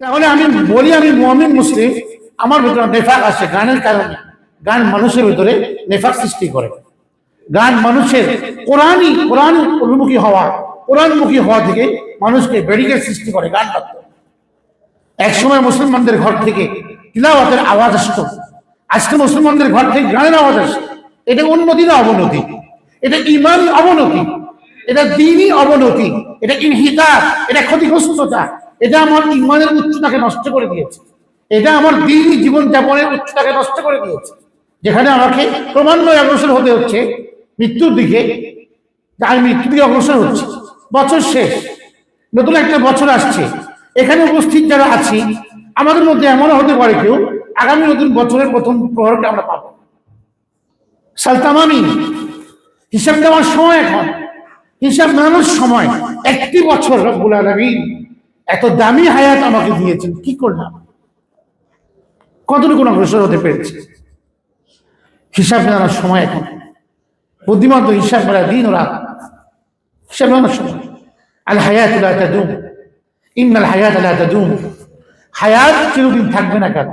তাহলে আমি বলি, আমি মমিন মুসলিম, আমার ভিতরে নেফাক আসে গানের কারণে। গান মানুষের ভিতরে নেফাক সৃষ্টি করে। গান মানুষের কোরআনই কোরআন অভিমুখী হওয়া, কোরআনমুখী হওয়া থেকে মানুষকে ব্যারিকেড সৃষ্টি করে গান বাদ্য। একসময় মুসলমানদের ঘর থেকে তিলাওয়াতের আওয়াজ আসতো। আজকে মুসলমানদের ঘর থেকে গানের আওয়াজ আসে। এটা উন্নতি না অবনতি। এটা ইমান অবনতি। এটা দিনই অবনতি। এটা ইনহিতার। এটা ক্ষতিগ্রস্ততা। এটা আমার ইমানের উচ্চতাকে নষ্ট করে দিয়েছে। এটা আমার দিনই জীবনযাপনের উচ্চতাকে নষ্ট করে দিয়েছে। যেখানে আমাকে ক্রমান্বয়ে অগ্রসর হতে হচ্ছে। মৃত্যুর দিকে আমি মৃত্যুর দিকে অগ্রসর হচ্ছে। বছর শেষ। নতুন একটা বছর আসছে। এখানে উপস্থিত যারা আছি, আমাদের মধ্যে এমনও হতে পারে কেউ আগামী নতুন বছরের প্রথম প্রহরটা আমরা পাবো। সালতামামি হিসাব দেওয়ার সময় এখন। হিসাব মেলানোর সময় একটি বছর রব্বুল আলমিন এত দামি হায়াত আমাকে দিয়েছেন, কি করলাম? কতটুকু অগ্রসর হতে পেরেছে? হিসাব মেলানোর সময় এখন। বুদ্ধিমন্ত হিসাব করা দিন ও রাত। হিসাব মেলানোর সময়। আল হায়াত তাদুম। ইন্নাল হায়াত লা তাদুম। হায়াত চিরদিন থাকবে না কেন?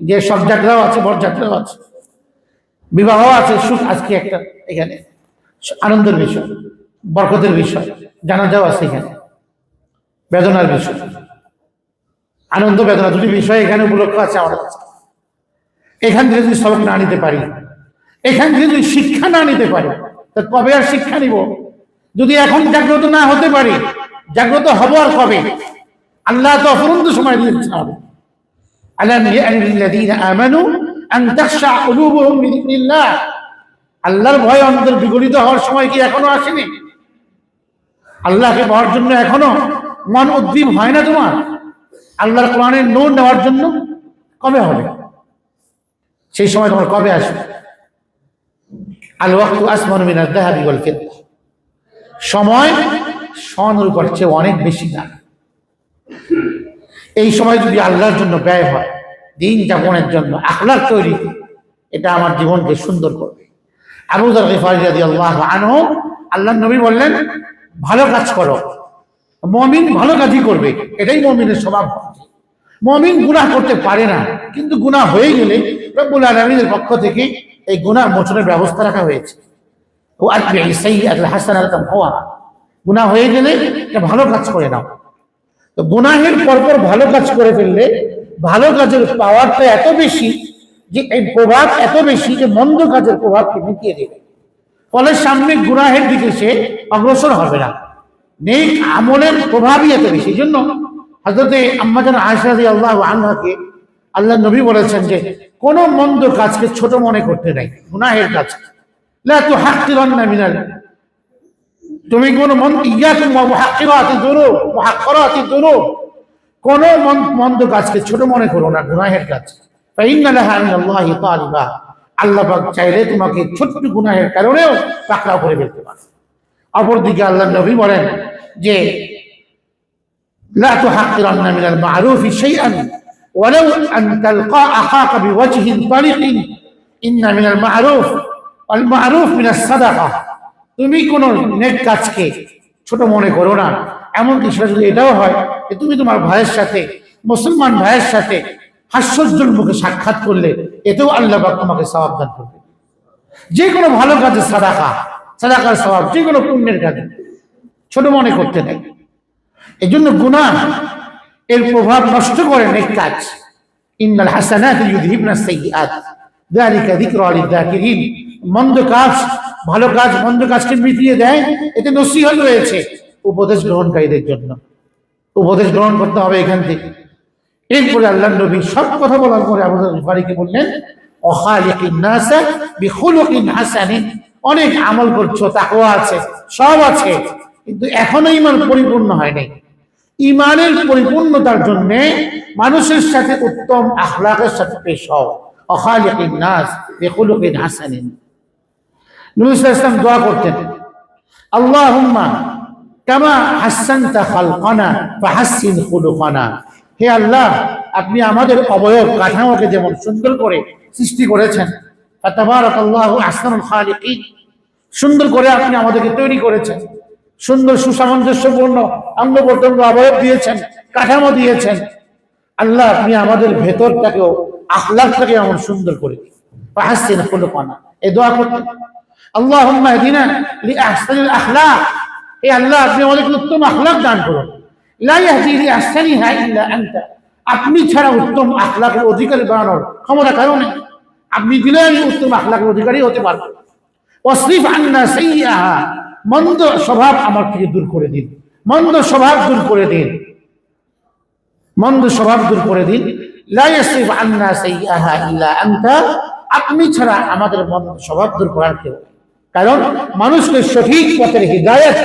যে সব যাত্রাও আছে বরযাত্রাও আছে। বিবাহ আছে, সুখ আজকে একটা এখানে। আনন্দের বিষয়, বরকতের বিষয়, জানাজাও আছে এখানে। বেদনার বিষয়। আনন্দ বেদনা দুটি বিষয় এখানে উপলক্ষ আছে আমাদের এখান থেকে যদি সবক না নিতে পারি, এখান থেকে যদি শিক্ষা না নিতে পারি, তা কবে আর শিক্ষা নিব? যদি এখন জাগ্রত না হতে পারি, জাগ্রত হব আর কবে? আল্লাহ তো অপরন্ত সময় দিতে হবে। আল্লাহর ভয় আমাদের বিগড়িত হওয়ার সময় কি এখনও আসেনি? আল্লাহকে পাওয়ার জন্য এখনও মন উদ্দীপ হয় না তোমার? আল্লাহর কোরআনের নোট নেওয়ার জন্য কবে হবে? সেই সময় তোমার কবে আসবে? আল ওয়াক্তু আসমান মিনার দাহাবি ওয়াল সময় স্বর্ণের উপর চেয়ে অনেক বেশি দাম। এই সময় যদি আল্লাহর জন্য ব্যয় হয়, দিন যাপনের জন্য আখলার তৈরি, এটা আমার জীবনকে সুন্দর করবে। আবু দর গিফারি আল্লাহ আনহু আল্লাহ নবী বললেন, ভালো কাজ করো। মমিন ভালো কাজই করবে, এটাই মমিনের স্বভাব। মমিন গুনাহ করতে পারে না, কিন্তু গুনাহ হয়ে গেলে রব্বুল আলমীর পক্ষ থেকে এই গুনাহ মোচনের ব্যবস্থা রাখা হয়েছে। ও আজকে সেই হাসান হওয়া। গুনাহ হয়ে গেলে এটা ভালো কাজ করে নাও। তো গুনাহের পরপর ভালো কাজ করে ফেললে ভালো কাজের পাওয়ারটা এত বেশি যে এই প্রভাব এত বেশি যে মন্দ কাজের প্রভাবকে মিটিয়ে দেবে। ফলে সামনে গুনাহের দিকে সে অগ্রসর হবে না। নেক আমলের প্রভাবই এত বেশি। জন্য হজরতে আম্মাজান আয়সাদি আল্লাহ আল্লাহকে আল্লাহ নবী বলেছেন যে, কোনো মন্দ কাজকে ছোট মনে করতে নাই, গুনাহের কাজ। তো না মিনাল, তুমি কোন মন যুনুব কোন মন- মন্দ কাজকে ছোট মনে করো না, গুনাহের কাজ। আল্লাহ পাক চাইলে তোমাকে ছোট্ট গুনাহের কারণেও পাকড়াও করে ফেলতে পারে। অপরদিকে আল্লাহ নবী বলেন যে لا تحقرن من المعروف شيئا ولو أن تلقى أخاك بوجه طلق إن من المعروف والمعروف من الصدقة তুমি কোন নেক কাজকে ছোট মনে করো না এমনকি সেটা যদি এটাও হয় যে তুমি তোমার ভাইয়ের সাথে মুসলমান ভাইয়ের সাথে হাস্যজ্জ্বল মুখে সাক্ষাৎ করলে এতেও আল্লাহ পাক তোমাকে সওয়াব দান করবে যে কোনো ভালো কাজে সাদাকা সাদাকার স্বভাব যে কোনো পুণ্যের কাজে ছোট মনে করতে নেই। এই জন্য গুণা এর প্রভাব নষ্ট করে নেক কাজ। ইন্নাল হাসানাত ইউযহিবনা সাইয়্যাত যালিকা যিকরা লিযাকিরিন। মন্দ কাজ ভালো কাজ মন্দ কাজকে মিটিয়ে দেয় এতে নসিহত রয়েছে উপদেশ গ্রহণকারীদের জন্য। উপদেশ গ্রহণ করতে হবে এখান থেকে। এরপরে আল্লাহ নবী সব কথা বলার পরে আবু ফারিকে বললেন অনেক আমল করছ তাকওয়া আছে সব আছে। কিন্তু এখনও ইমান পরিপূর্ণ হয় নাই ইমানের পরিপূর্ণতার জন্য মানুষের সাথে উত্তম আখলাকের সাথে পেশ হও। ওয়াসাল্লাম দোয়া করতেন, আল্লাহুম্মা কামা খালকানা ফাহাসসিন খুলুকানা। হে আল্লাহ, আপনি আমাদের অবয়ব কাঠামোকে যেমন সুন্দর করে সৃষ্টি করেছেন সুন্দর করে আপনি আমাদেরকে তৈরি করেছেন। সুন্দর সুসামঞ্জস্যপূর্ণ অঙ্গ প্রত্যঙ্গ অবয়ব দিয়েছেন, কাঠামো দিয়েছেন। আল্লাহ, আপনি আমাদের ভেতরটাকেও আখলাকটাকে এমন সুন্দর করে দিন। পানা এই দোয়া করতে। আল্লাহ দিনা এই আল্লাহ, আপনি আমাদেরকে উত্তম আখলাক দান করুন। আপনি ছাড়া উত্তম আখলাকের অধিকারী বানানোর ক্ষমতা কারণে আপনি দিলে আমি উত্তম আখলাকের অধিকারী হতে পারব সাইয়াহা মন্দ স্বভাব আমার থেকে দূর করে দিন। মন্দ স্বভাব দূর করে দিন। মন্দ স্বভাব দূর করে দিন। আপনি ছাড়া আমাদের মন্দ স্বভাব দূর করার কেউ কারণ মানুষকে সঠিক পথের হৃদায়ত,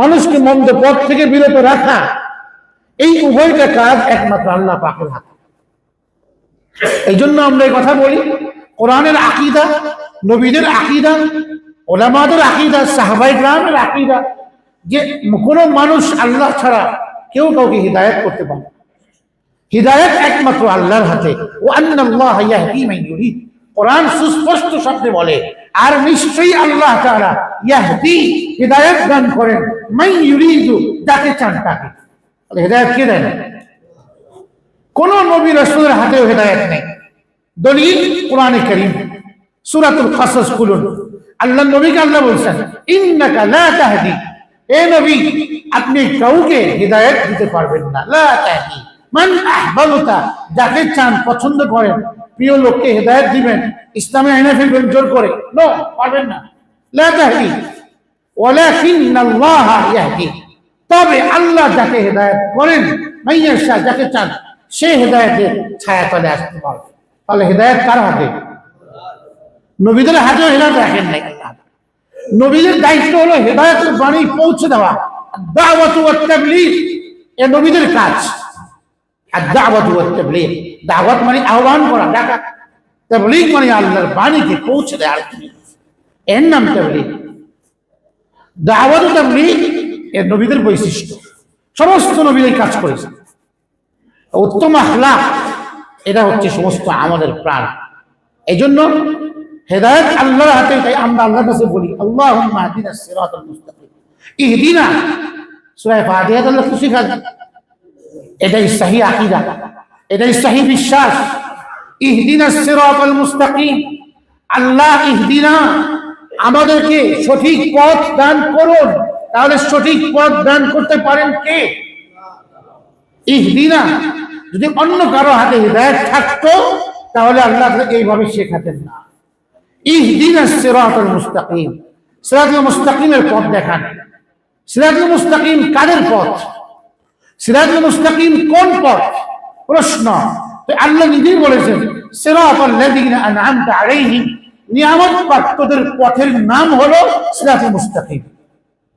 মানুষকে মন্দ পথ থেকে বিরত রাখা, এই উভয়টা কাজ একমাত্র আল্লাহ পাকের হাতে। এই জন্য আমরা এই কথা বলি, কোরআনের আকিদা নবীদের আকিদা, ওলামাদের আকিদা, সাহাবাই গ্রামের আকিদা, যে কোনো মানুষ আল্লাহ ছাড়া কেউ কাউকে হিদায়ত করতে পারে। হিদায়ত একমাত্র আল্লাহর হাতে। ও আল্লাহ কোরআন সুস্পষ্ট শব্দে বলে, আর নিশ্চয়ই আল্লাহ তাআলা ইয়াহদি হিদায়ত দান করেন। মান ইউরিদু, যাকে চান তাকে। হিদায়ত কে দেন কোন নবী রাসূলের হাতেও হেদায়েত নেই। দলিল কোরআনে কারীম। সূরাতুল কাসাস খুলুন। আল্লাহ নবীকে আল্লাহ বলছেন, ইন্নাকা লা তাহদি। এ নবী, আপনি কাউকে হেদায়েত দিতে পারবেন না। লা তাহদি। মান আহবাবতা, যাকে চান, পছন্দ করেন, প্রিয় লোককে হেদায়েত দিবেন, ইসলামে আইনে ফেলবেন, জোর করে। নো, পারবেন না। লা তাহদি। ওয়ালাকিন্নাল্লাহ ইয়াহদি। তবে আল্লাহ যাকে হেদায়েত করেন মাইয়ার শাহ যাকে চান, সে হেদায়েতের ছায়া তলে আসতে পারবে। তাহলে হেদায়েত কার হাতে? নবীদের হাতেও হেদায়েত রাখেন নাই। আল্লাহ নবীদের দায়িত্ব হলো হেদায়েতের বাণী পৌঁছে দেওয়া। দাওয়াত ওয়াত তাবলীগ, এ নবীদের কাজ। আর দাওয়াত ওয়াত তাবলীগ, দাওয়াত মানে আহ্বান করা, ডাকা। তাবলীগ মানে আল্লাহর বাণীকে পৌঁছে দেওয়া আর কি। এর নাম তাবলীগ। দাওয়াত ও তাবলীগ এর নবীদের বৈশিষ্ট্য। সমস্ত নবীদের কাজ করেছে উত্তম আখলাক এটা হচ্ছে সমস্ত আমাদের প্রাণ। এই জন্য হেদায়ত আল্লাহর হাতে, তাই আমরা আল্লাহর কাছে বলি আল্লাহ মাহদিনা সিরাতাল মুস্তাকিম। ইহদিনা সূরা ফাতিহা আল্লাহ খুশি খান এটাই সহি আকীদা, এটাই সহি বিশ্বাস। ইহদিনা সিরাতাল মুস্তাকিম। আল্লাহ ইহদিনা, আমাদেরকে সঠিক পথ দান করুন। তাহলে সঠিক পথ দান করতে পারেন কে? ইহদিনা, যদি অন্য কারও হাতে হৃদায়ত থাকতো, তাহলে আল্লাহ এইভাবে শেখাতেন না। ইহদিনা সিরাতাল মুস্তাকিম। সিরাতুল মুস্তাকিমের পথ দেখান। সিরাতুল মুস্তাকিম কাদের পথ? সিরাতুল মুস্তাকিম কোন পথ? প্রশ্ন। আল্লাহ নিজেই বলেছেন নিয়ামত প্রাপ্তদের পথের নাম হলো সিরাতুল মুস্তাকিম।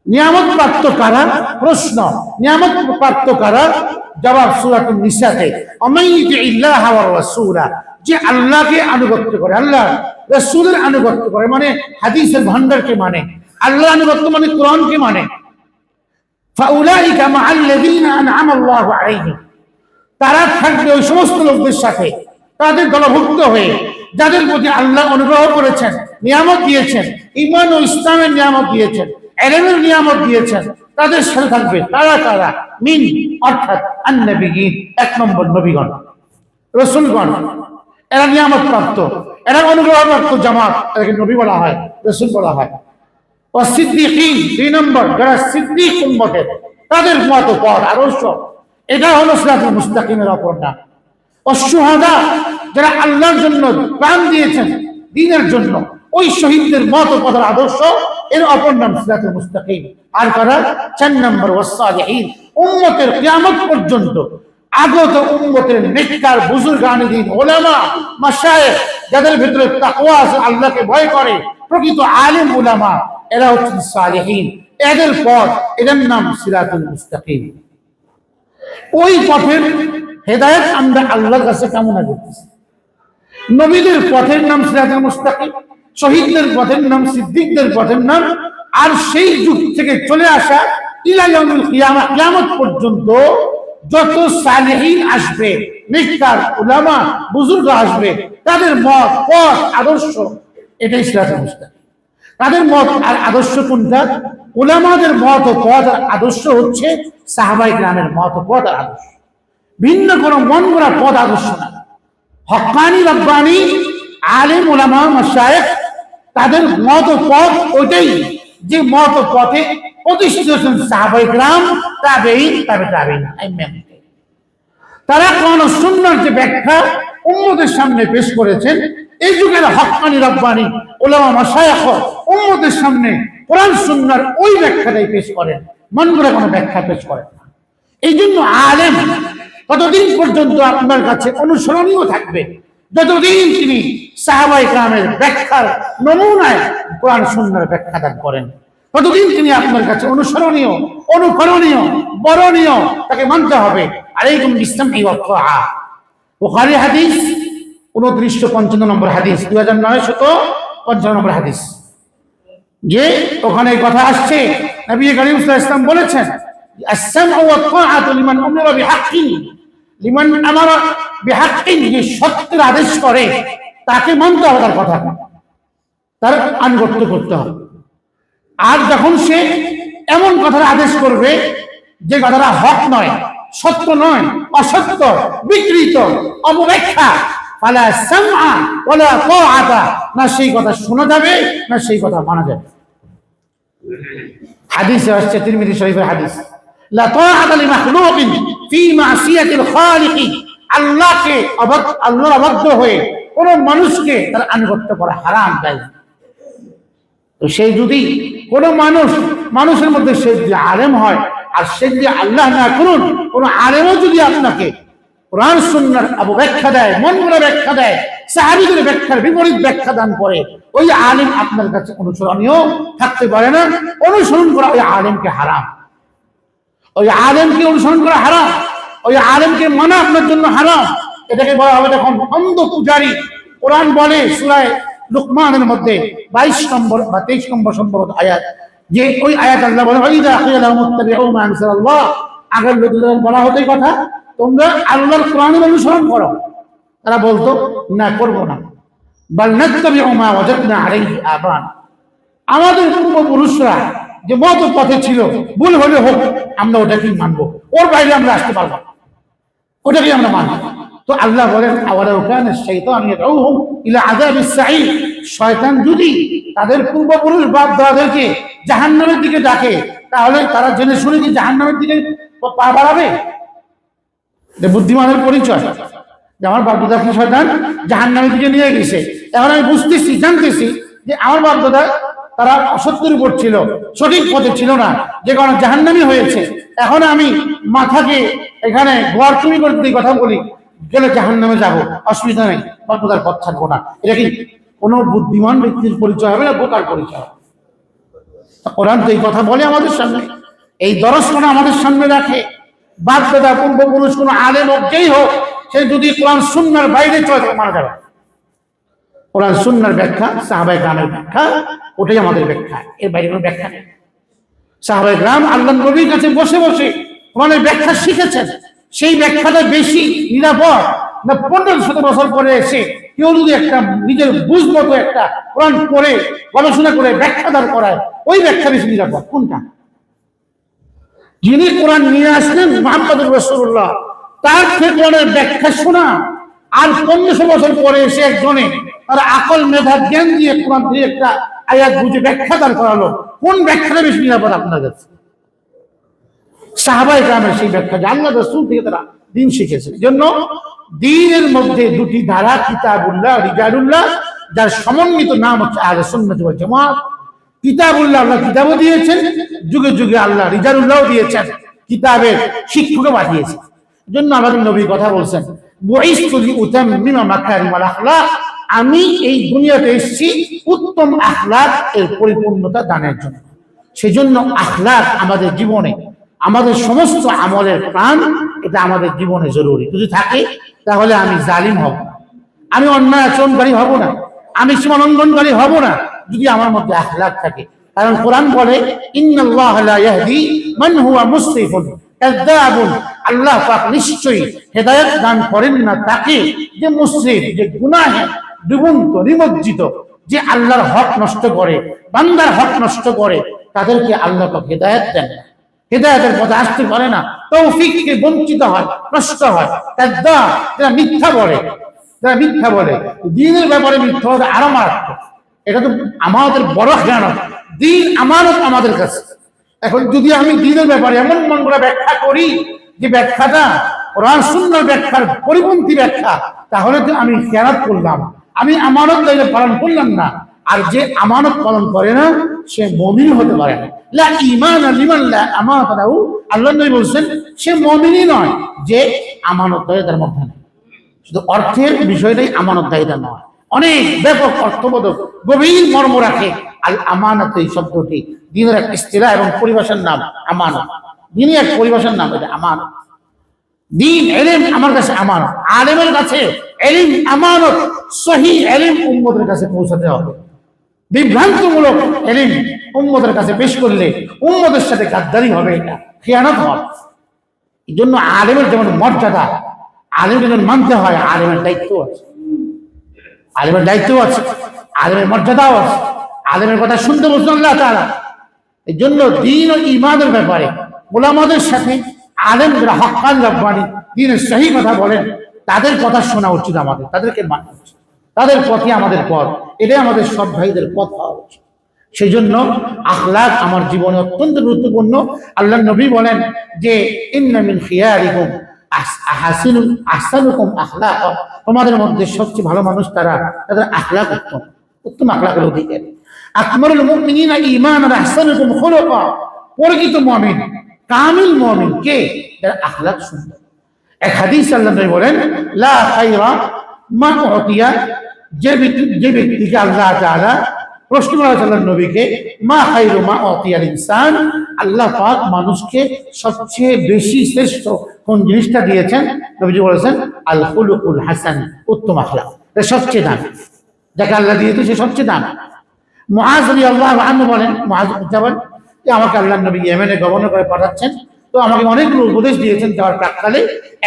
নিয়ামত প্রাপ্ত কারা? প্রশ্ন। নিয়ামত প্রাপ্ত কারা? জবাব সুরাতুল নিসাতে অমাইতি ইল্লাহ ওয়া যে আল্লাহকে আনুগত্য করে। আল্লাহ রাসূলের আনুগত্য করে মানে হাদিসের ভান্ডারকে মানে আল্লাহ আনুগত্য মানে কোরআনকে মানে। তারা থাকবে ওই সমস্ত লোকদের সাথে, তাদের দলভুক্ত হয়ে, যাদের প্রতি আল্লাহ অনুগ্রহ করেছেন, নিয়ামত দিয়েছেন ইমান ও ইসলামের নিয়ামত দিয়েছেন, এলেমের নিয়ামত দিয়েছেন, তাদের সাথে থাকবে তারা তারা, মিন অর্থাৎ আন্নবিগিন এক নম্বর নবীগণ, রসুলগণ, এরা নিয়ামত প্রাপ্ত এরা অনুগ্রহ জামাত, এটাকে নবী বলা হয়, রসুল বলা হয়। ও সিদ্দিকিন, দুই নম্বর, যারা সিদ্দিক উম্মতের, তাদের মত পথ আদর্শ। এটা হলো সিরাতুল মুস্তাকিমের অপর নাম। ও সুহাদা যারা আল্লাহর জন্য প্রাণ দিয়েছেন, দিনের জন্য, ওই শহীদদের মত পথের আদর্শ, এর অপর নাম সিরাতুল মুস্তাকিম। আর কারা? চার নম্বর ওয়াসালিহিন উম্মতের কিয়ামত পর্যন্ত আগত উম্মতের নেককার বুজুর্গানি দিন ওলামা, মাশায়েখ, যাদের ভিতরে তাকওয়া আছে, আল্লাহকে ভয় করে, প্রকৃত আলেম উলামা, এরা হচ্ছেন সালেহীন। এদের পথ, এদের নাম সিরাতুল মুস্তাকিম। ওই পথের হেদায়েত আমরা আল্লাহর কাছে কামনা করতেছি। নবীদের পথের নাম সিরাতুল মুস্তাকিম, শহীদদের পথের নাম, সিদ্দিকদের পথের নাম, আর সেই যুগ থেকে চলে আসা ইলা ইয়াউমুল কিয়ামা, কিয়ামত পর্যন্ত যত সালেহীন আসবে নেককার উলামা, বুজুর্গ আসবে, তাদের মত, পথ, আদর্শ, এটাই সিরাতুল মুস্তাকিম তাদের মত আর আদর্শ কোনটা? উলামাদের মত ও পথ আর আদর্শ হচ্ছে সাহাবাই গ্রামের মত ও পথ আর আদর্শ। ভিন্ন কোনো মন করা পদ আদর্শ না। হকানি, রব্বানি, আলিম ওলামা মাসায়েক তাদের মত পথ ওইটাই। যে মত পথে প্রতিষ্ঠিত তাবেই, তবে তাবে তারা কোন সুন্দর যে ব্যাখ্যা উম্মদের সামনে পেশ করেছেন, এই যুগের রব্বানি ওলামা সামনে কোরআন সুন্নার ওই ব্যাখ্যাটাই পেশ করেন। মন করে কোনো ব্যাখ্যা পেশ করেন না। এই জন্য আলেম ততদিন পর্যন্ত আপনার কাছে অনুসরণীয় থাকবে? যতদিন তিনি সাহাবাই গ্রামের ব্যাখ্যার নমুনায় কোরআন সুন্দর ব্যাখ্যা দান করেন, ততদিন তিনি আপনার কাছে অনুসরণীয়, অনুকরণীয়, বরণীয় তাকে মানতে হবে। আলাইকুম ইসলাম এই ওখানে হাদিস উনত্রিশশো পঞ্চান্ন নম্বর হাদিস, দুই হাজার নয় শত পঞ্চান্ন নম্বর হাদিস। যে ওখানে কথা আসছে, নবী করিম ইসলাম বলেছেন আসসাম ও আতুলিমান উমরা বিহাক্কিন। লিমান আমার বিহাক্কিন যে সত্যের আদেশ করে, তাকে মানতে হবে তার কথা। তার আনুগত্য করতে হবে। আর যখন সে এমন কথার আদেশ করবে, যে কথাটা হক নয়, সত্য নয়, অসত্য, বিকৃত তাআতা, না সেই কথা শোনা যাবে, না সেই কথা মানা যাবে। হাদিসে আসছে তিরমিজি শরীফের হাদিস। লা তাআতা মাখলুকিন ফি মাসিয়াতিল খালিক। আল্লাহকে আল্লাহর অবাধ্য হয়ে কোন মানুষকে তার আনুগত্য করা হারাম দেয় তো সেই যদি কোন মানুষ মানুষের মধ্যে সে যদি আলেম হয়, আর সে যদি আল্লাহ না করুন, কোন আলেমও যদি আপনাকে কোরআন, সুন্নার অবব্যাখ্যা দেয় মন করে ব্যাখ্যা দেয়, সাহাবিদের ব্যাখ্যার বিপরীত ব্যাখ্যা দান করে, ওই আলেম আপনার কাছে অনুসরণীয় থাকতে পারে না। অনুসরণ করা ওই আলেমকে হারাম। ওই আলেমকে অনুসরণ করা হারাম, ওই আলেমকে মানা আপনার জন্য হারাম। এটাকে বলা হবে তখন অন্ধ পূজারী। কোরআন বলে সুরায় লুকমানের মধ্যে বাইশ নম্বর বা তেইশ নম্বর সম্ভবত আয়াত। যে ওই আয়াত আল্লাহ বলে আগের লোকদের বলা হতো এই কথা, তোমরা আল্লাহর কোরআনের অনুসরণ করো। তারা বলতো, না, করব না। বাল নাত্তাবিউ মা ওয়াজাদনা আলাইহি আবান। আমাদের পূর্বপুরুষরা যে মত পথে ছিল, ভুল হলে হোক, আমরা ওটাকেই মানবো। ওর বাইরে আমরা আসতে পারব। ওটাকেই আমরা মানবো। তো আল্লাহ বলেন, আওয়ালা ওখানে শৈতান ইয়াদউহুম ইলা আযাবিস সাঈদ? শয়তান যদি তাদের পূর্বপুরুষ বাপ দাদাদেরকে জাহান্নামের দিকে ডাকে, তাহলে তারা জেনে শুনে কি জাহান্নামের দিকে পা বাড়াবে? বুদ্ধিমানের পরিচয়। যে আমার বাপ দাদাকে শয়তান? জাহান্নামের দিকে নিয়ে গেছে। এখন আমি বুঝতেছি, জানতেছি যে আমার বাপ দাদা তারা অসত্যের উপর ছিল, সঠিক পথে ছিল না, যে কারণে জাহান্নামি হয়েছে। এখন আমি মাথাকে এখানে গোয়ার চুরি করতে কথা বলি গেলে জাহান্নামে যাব? অসুবিধা নেই বাপদাদার পথ থাকব না। এটা কি কোনো বুদ্ধিমান ব্যক্তির পরিচয় হবে না বোকার পরিচয় কোরআন তো এই কথা বলে আমাদের সামনে। এই দর্শন আমাদের সামনে রাখে। বাপ দাদা পূর্বপুরুষ কোনো আলেম যেই হোক, সে যদি কোরআন সুন্নার বাইরে চলে মারা যাবে। কোরআন সুন্নার ব্যাখ্যা সাহাবাই গ্রামের ব্যাখ্যা, ওটাই আমাদের ব্যাখ্যা। এর বাইরে কোনো ব্যাখ্যা নেই। সাহাবাই গ্রাম আল্লাহ নবীর কাছে বসে বসে কোরআনের ব্যাখ্যা শিখেছেন। সেই ব্যাখ্যাটা বেশি নিরাপদ। না, পনেরো শত বছর পরে এসে কেউ যদি একটা নিজের বুঝ মতো একটা কোরআন পড়ে, গবেষণা করে, ব্যাখ্যা দাঁড় করায়, ওই ব্যাখ্যা বেশি নিরাপদ। কোনটা? যিনি কোরআন নিয়ে আসলেন মোহাম্মদুর রসুল্লাহ, তার থেকে কোরআনের ব্যাখ্যা শোনা আর পনেরোশো বছর পরে এসে একজনে তার আকল মেধা, জ্ঞান দিয়ে কোরআন দিয়ে একটা আয়াত বুঝে ব্যাখ্যা দান করালো। কোন ব্যাখ্যাটা বেশি নিরাপদ আপনার কাছে? সাহাবাই গ্রামের সেই ব্যাখ্যা আল্লাহ রসুল থেকে তারা দিন শিখেছে এই জন্য দিনের মধ্যে দুটি ধারা, কিতাবুল্লাহ রিজারুল্লাহ যার সমন্বিত নাম হচ্ছে আলে সুন্নাত ওয়াল জামাত। কিতাবুল্লাহ আল্লাহ কিতাবও দিয়েছেন, যুগে যুগে আল্লাহ রিজারুল্লাহও দিয়েছেন, কিতাবের শিক্ষকও পাঠিয়েছেন। জন্য আমাদের নবী কথা বলছেন আমি এই দুনিয়াতে এসেছি উত্তম আখলাক, এর পরিপূর্ণতা দানের জন্য। সেজন্য আখলাক আমাদের জীবনে, আমাদের সমস্ত আমলের প্রাণ, এটা আমাদের জীবনে জরুরি। যদি থাকে, তাহলে আমি জালিম হব আমি অন্যায় আচরণকারী হব না। আমি সীমালঙ্ঘনকারী হব না, যদি আমার মধ্যে আখলাক থাকে। কারণ কোরআন বলে, ইন্নাল্লাহ লা ইয়াহদি আল্লাহ পাক নিশ্চয়ই হেদায়েত দান করেন না তাকে। যে মুসরিফ যে গুনাহে ডুবন্ত, নিমজ্জিত, যে আল্লাহর হক নষ্ট করে, বান্দার হক নষ্ট করে, তাদেরকে আল্লাহ পাক হেদায়েত দেন না। হেদায়তের পথে আসতে পারে না। তৌফিককে বঞ্চিত হয়, নষ্ট হয় কাদ্দা যারা মিথ্যা বলে, যারা মিথ্যা বলে, দিনের ব্যাপারে মিথ্যা হতে আরও মারাত্মক। এটা তো আমাদের বড় খেয়ানত। দিন আমানত আমাদের কাছে। এখন যদি আমি দিনের ব্যাপারে এমন মন করে ব্যাখ্যা করি যে ব্যাখ্যাটা কোরআন সুন্দর ব্যাখ্যার পরিপন্থী ব্যাখ্যা, তাহলে তো আমি খেয়ানত করলাম। আমি আমানত পালন করলাম না। আর যে আমানত পালন করে না, সে মমিন হতে পারে না। ইমান লিমান লা আমানত লাহু। আল্লাহ নবী বলছেন, সে মমিনই নয়, যে আমানত তার মধ্যে নেই। শুধু অর্থের বিষয়টাই আমানত দায়িতা নয়। অনেক ব্যাপক অর্থবোধক গভীর মর্ম রাখে আল আমানত এই শব্দটি। দিনের এক ইস্তিরা এবং পরিভাষার নাম আমানত। দিনই এক পরিভাষার নাম এটা আমানত। দিন এলিম আমার কাছে আমানত। আলেমের কাছে এলিম আমানত। সহি এলিম উম্মতের কাছে পৌঁছাতে হবে। বিভ্রান্তমূলক এলিম উম্মতের কাছে পেশ করলে উম্মতের সাথে গাদ্দারি হবে এটা, খেয়ানত হবে। এই জন্য আলেমের যেমন মর্যাদা আলেম যেমন মানতে হয়, আলেমের দায়িত্ব আছে। আলেমের দায়িত্ব আছে, আলেমের মর্যাদাও আছে। আলেমের কথা শুনতে বলছেন আল্লাহ তারা এই জন্য দিন ও ইমানের ব্যাপারে গোলামাদের সাথে আলেম যারা হকান রব্বানি দিনের সহি কথা বলেন, তাদের কথা শোনা উচিত আমাদের, তাদেরকে মানা উচিত। তাদের পথে আমাদের পথ, এটাই আমাদের সব ভাইদের পথ হওয়া উচিত। সেই জন্য আখলাক আমার জীবনে অত্যন্ত গুরুত্বপূর্ণ। আল্লাহ নবী বলেন যে তোমাদের মধ্যে সবচেয়ে ভালো মানুষ তারা, তাদের আখলাক উত্তম উত্তম আখলাকের অধিকারী। আকমরুল মুমিনিনা ঈমান আর আহসানুকুম খুলুকা প্রকৃত মুমিন। কামিল মুমিন কে? যার আখলাক সুন্দর। এক হাদিস আল্লাহ বলেন, লা যে ব্যক্তি যে ব্যক্তিকে আল্লাহ প্রশ্ন নবীকে, মা খাইরু মা অতিয়াল ইনসান আল্লাহ পাক মানুষকে সবচেয়ে বেশি শ্রেষ্ঠ কোন জিনিসটা দিয়েছেন? নবীজি বলেছেন, আল খুলুকুল হাসান উত্তম আখলাক। এটা সবচেয়ে দাম। যাকে আল্লাহ দিয়েছে, সে সবচেয়ে দাম। মহাজ আল্লাহ বলেন মহাজ যাবেন যে আমাকে আল্লাহ নবী ইয়েমেনে গভর্নর করে পাঠাচ্ছেন। তো আমাকে অনেকগুলো উপদেশ দিয়েছেন, যাওয়ার প্রাককালে।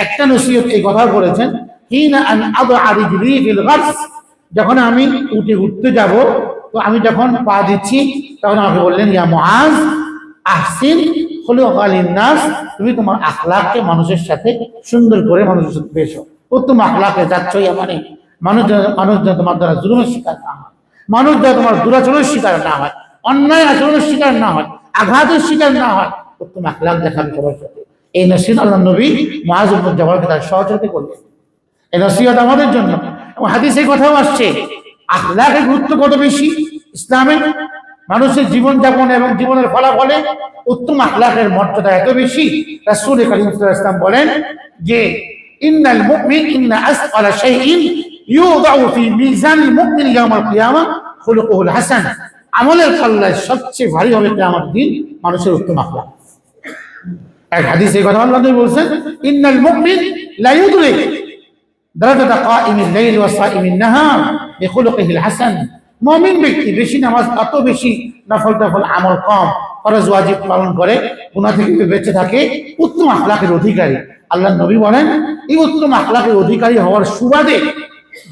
একটা নসিহত এই কথা বলেছেন যখন আমি উঠে উঠতে যাব, তো আমি যখন পা দিচ্ছি, তখন আমাকে বললেন, ইয়া মহাজ আহসিন হলো নাস তুমি তোমার আখলাককে মানুষের সাথে সুন্দর করে মানুষের সাথে পেশ উত্তম আখলাকে যাচ্ছ ইয়া মানে মানুষ মানুষ যেন তোমার দ্বারা জুলুমের শিকার না হয়। মানুষ যেন তোমার দুরাচরণের শিকার না হয়, অন্যায় আচরণের শিকার না হয়। আঘাতের শিকার না হয় উত্তম আখলাক দেখাবে সবার সাথে। এই নসিদ আল্লাহ নবী মহাজ জবাবকে তার সহযোগিতা করলেন এই নসিহত আমাদের জন্য। এবং হাদিসে কথাও আসছে আখলাকের গুরুত্ব কত বেশি? ইসলামে মানুষের জীবনযাপন এবং জীবনের ফলাফলে উত্তম আখলাখের মর্যাদা এত বেশি। রাসূল সাল্লাল্লাহু আলাইহি বলেন যে, ইন্নাল মুমিন ইন্না আসফালা শাইইন ইউদাউ ফি মিজানিল মুমিন ইয়াউমাল কিয়ামা খুলুকুল হাসান। আমলের পাল্লায় সবচেয়ে ভারী হবে আমার দিন মানুষের উত্তম আখলা এক হাদিসে কথা আল্লাহ বলছেন, ইন্নাল মুমিন লা ইউদরিক দারাজাতা কাইমিল লাইল ওয়া সাইমিন নাহার বিখুলুকিহিল হাসান। মুমিন ব্যক্তি বেশি নামাজ, এত বেশি নফল টফল আমল কম, ফরজ ওয়াজিব পালন করে, গুনাহ থেকে বেঁচে থাকে, উত্তম আখলাকের অধিকারী। আল্লাহ নবী বলেন, এই উত্তম আখলাকের অধিকারী হওয়ার সুবাদে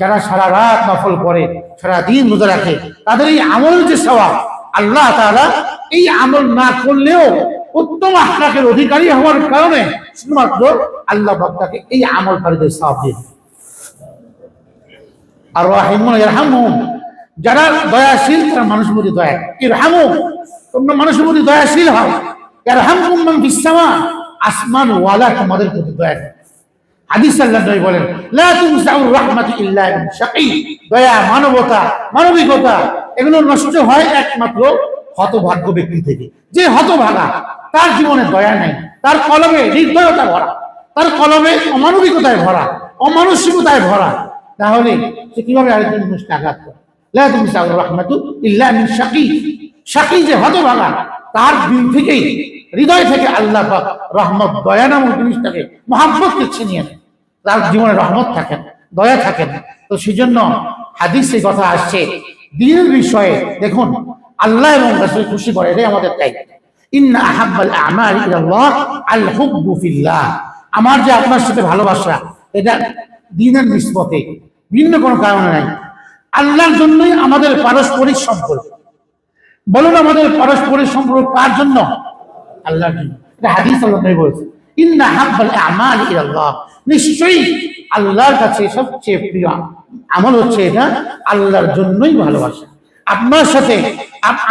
যারা সারা রাত নফল করে সারা দিন রোজা রাখে। তাদের এই আমলের যে সওয়াব, আল্লাহ তাআলা এই আমল না করলেও উত্তম আখলাকের অধিকারী হওয়ার কারণে শুধুমাত্র আল্লাহ তাকে এই আমলকারীদের সওয়াব দিয়ে আর রাহিমুন যারা দয়াশীল, তারা মানুষের প্রতি দয়া ইরহামু তোমরা মানুষের প্রতি দয়াশীল হও। ইয়ারহামকুম মান ফিস সামা, আসমান ওয়ালা তোমাদের প্রতি দয়া। হাদিস আল্লাহ নবী বলেন, লা তুমসাউর রাহমাতু ইল্লা শাকী। দয়া, মানবতা, মানবিকতা এগুলো নষ্ট হয় একমাত্র হতভাগ্য ব্যক্তি থেকে। যে হতভাগা, তার জীবনে দয়া নেই, তার কলমে নির্দয়তা ভরা, তার কলমে অমানবিকতায় ভরা অমানসিকতায় ভরা। তাহলে সে কীভাবে আরেকজন মানুষকে আঘাত করে? লা তুমসাউর রাহমাতু ইল্লা মিন শাকি। শাকী যে হতভাগা, তার দিল থেকেই, হৃদয় থেকে আল্লাহ রহমত, দয়া নামক জিনিসটাকে মহাব্বতকে ছিনিয়ে নেয়। তার জীবনে রহমত থাকে না, দয়া থাকে না। তো সেই জন্য হাদিসে কথা আসছে। দিনের বিষয়ে দেখুন, আল্লাহ এবং রাসূল খুশি করে, এটাই আমাদের দায়িত্ব। ইন্না আহাব্বাল ফিল্লাহ। আমার যে আপনার সাথে ভালোবাসা, এটা দিনের নিসবতে ভিন্ন কোনো কারণে নাই। আল্লাহর জন্যই আমাদের পারস্পরিক সম্পর্ক। বলুন আমাদের পারস্পরিক সম্পর্ক কার জন্য? আল্লাহর জন্য। এটা হাদিস আল্লাহ ইন্না হাব্বাল আমাল ইলাল্লাহ। নিশ্চয়ই আল্লাহর কাছে সবচেয়ে প্রিয় আমল হচ্ছে এটা আল্লাহর জন্যই ভালোবাসা। আপনার সাথে,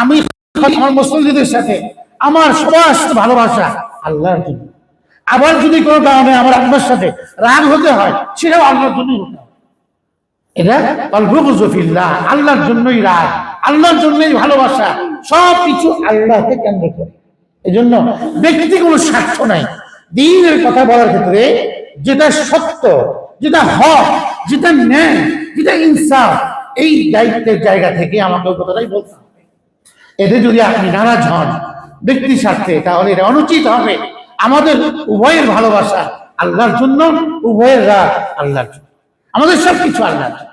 আমি আমার মুসলিমদের সাথে, আমার সবার ভালোবাসা আল্লাহর জন্য। আবার যদি কোনো কারণে আমার আপনার সাথে রাগ হতে হয়, সেটাও আল্লাহর জন্যই এটা অল্পজফিল্লাহ আল্লাহর জন্যই রাগ, আল্লাহর জন্যই ভালোবাসা সব কিছু আল্লাহকে কেন্দ্র করে। এই জন্য ব্যক্তি কোনো স্বার্থ নাই। দিনের কথা বলার ক্ষেত্রে যেটা সত্য, যেটা হক, যেটা ন্যায়, যেটা ইনসাফ, এই দায়িত্বের জায়গা থেকে আমাকে কথাটাই বলতে হবে। এতে যদি আপনি নারাজ হন ব্যক্তি স্বার্থে, তাহলে এটা অনুচিত হবে। আমাদের উভয়ের ভালোবাসা আল্লাহর জন্য, উভয়ের রাগ আল্লাহর জন্য। আমাদের সব কিছু আল্লাহর জন্য।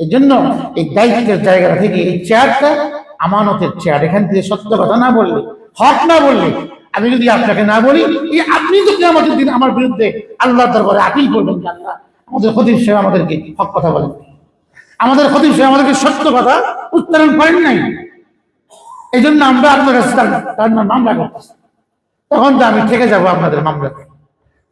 এই জন্য এই দায়িত্বের জায়গা থেকে এই চেয়ারটা আমানতের চেয়ার এখান থেকে সত্য কথা না বললে, হক না বললে আমি যদি আপনাকে না বলি আপনি যদি আমাদের দিন আমার বিরুদ্ধে আল্লাহ দরবারে আপিল করবেন আমাদের খতিব সাহেব আমাদেরকে হক কথা বলেন। আমাদের খতিব সাহেব আমাদেরকে সত্য কথা উচ্চারণ করেন নাই। এই জন্য আমরা আপনার কাছে তার- মামলা করতেছি। তখন তো আমি থেকে যাব আপনাদের মামলাতে।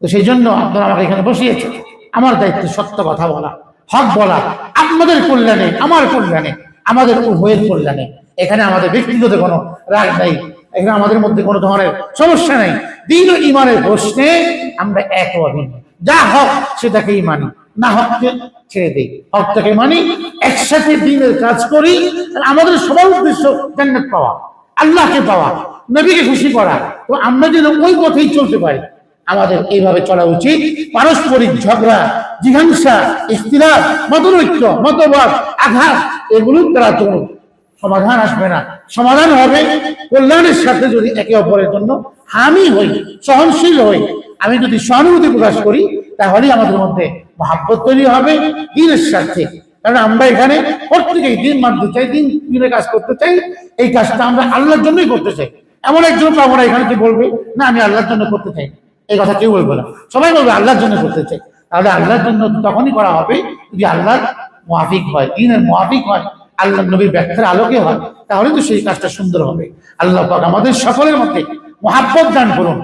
তো সেই জন্য আপনারা আমাকে এখানে বসিয়েছেন। আমার দায়িত্ব সত্য কথা বলা, হক বলা, আপনাদের কল্যাণে, আমার কল্যাণে, আমাদের উভয়ের কল্যাণে। এখানে আমাদের ব্যক্তিগত কোনো রাগ নাই। এখানে আমাদের মধ্যে কোনো ধরনের সমস্যা নেই। দিন ইমানের প্রশ্নে আমরা এক অভিন্ন যা হক সেটাকেই মানি, না হককে ছেড়ে দেই। হকটাকে মানি, একসাথে দিনের কাজ করি আমাদের সবার উদ্দেশ্য জান্নাত পাওয়া, আল্লাহকে পাওয়া, নবীকে খুশি করা। তো আমরা যেন ওই পথেই চলতে পারি। আমাদের এইভাবে চলা উচিত। পারস্পরিক ঝগড়া জিঘাংসা ইখতিলাফ, মতনৈক্য, মতবাদ, আঘাত, এগুলোর দ্বারা তো সমাধান আসবে না। সমাধান হবে কল্যাণের সাথে যদি একে অপরের জন্য আমি হই, সহনশীল হই, আমি যদি সহানুভূতি প্রকাশ করি, তাহলেই আমাদের মধ্যে মহাব্বত তৈরি হবে, দিনের স্বার্থে। কারণ আমরা এখানে প্রত্যেকেই দিন মানতে চাই, দিন দিনের কাজ করতে চাই, এই কাজটা আমরা আল্লাহর জন্যই করতে চাই। এমন একজন পাবো না এখানে বলবে? না, আমি আল্লাহর জন্য করতে চাই। এই কথা কেউ বলবে না। সবাই বলবে, আল্লাহর জন্য করতে চাই। তাহলে আল্লাহর জন্য তখনই করা হবে যদি আল্লাহর মুআফিক হয়, দিনের মুআফিক হয়। আল্লাহ নবীর ব্যাখ্যার আলোকে হয়, তাহলে তো সেই কাজটা সুন্দর হবে। আল্লাহ পাক আমাদের সকলের মধ্যে মহাব্বত দান করুন।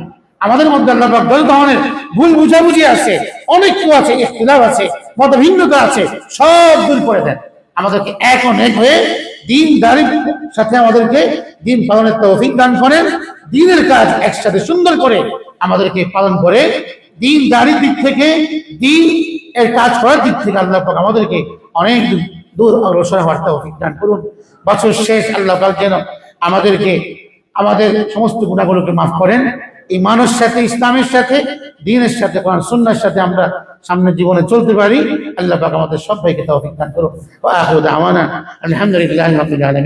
আমাদের মধ্যে আল্লাহ পাক যত ধরনের ভুল বুঝাবুঝি আছে, অনেক কিছু আছে, ইখতিলাফ আছে, মতভিন্নতা আছে, সব দূর করে দেন। আমাদেরকে এক অনেক হয়ে দিন দাঁড়ির সাথে আমাদেরকে দিন পালনের তৌফিক দান করেন, দিনের কাজ একসাথে সুন্দর করে আমাদেরকে পালন করে দিন দাঁড়ির দিক থেকে, দিন এর কাজ করার দিক থেকে আল্লাহ পাক আমাদেরকে অনেক দূর- অগ্রসর হওয়ার তৌফিক করুন। বছর শেষ আল্লাহ পাক যেন আমাদেরকে, আমাদের সমস্ত গুণাগুলোকে মাফ করেন। এই মানুষ সাথে, ইসলামের সাথে, দিনের সাথে, কোরআন, সুন্নার সাথে আমরা সামনে জীবনে চলতে পারি। আল্লাহ পাক আমাদের সবাইকে তৌফিক দান করুন। আলহামদুলিল্লাহ